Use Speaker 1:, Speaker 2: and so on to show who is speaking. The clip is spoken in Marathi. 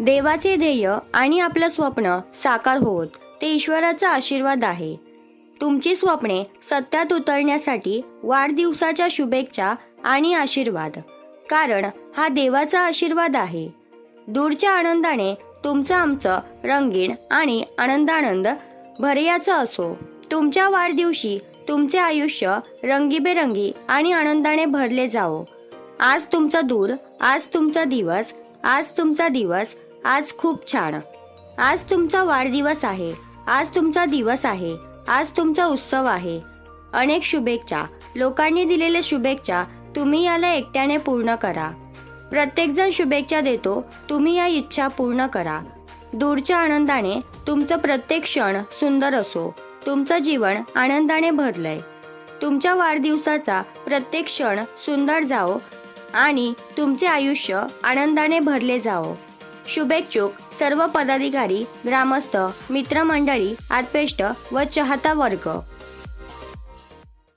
Speaker 1: देवाचे ध्येय आणि आपलं स्वप्न साकार होत ते ईश्वराचा आशीर्वाद आहे. तुमची स्वप्ने सत्यात उतरण्यासाठी वाढदिवसाच्या शुभेच्छा आणि आशीर्वाद. कारण हा देवाचा आशीर्वाद आहे. दूरच्या आनंदाने तुमचं आमचं रंगीण आणि आनंदानंद भरयाचं असो. तुमच्या वाढदिवशी तुमचे आयुष्य रंगीबेरंगी आणि आनंदाने भरले जावो. आज तुमचा दूर आज तुमचा दिवस आज तुमचा दिवस आज खूप छान. आज तुमचा वाढदिवस आहे. आज तुमचा दिवस आहे. आज तुमचा उत्सव आहे. अनेक शुभेच्छा. लोकांनी दिलेल्या शुभेच्छा तुम्ही याला एकट्याने पूर्ण करा. प्रत्येकजण शुभेच्छा देतो तुम्ही या इच्छा पूर्ण करा. दूरच्या आनंदाने तुमचं प्रत्येक क्षण सुंदर असो. तुमचं जीवन आनंदाने भरलंय. तुमच्या वाढदिवसाचा प्रत्येक क्षण सुंदर जाओ आणि तुमचे आयुष्य आनंदाने भरले जावो. शुभेच्छुक सर्व पदाधिकारी ग्रामस्थ मित्रमंडळी आत्पेष्ट व चाहता वर्ग.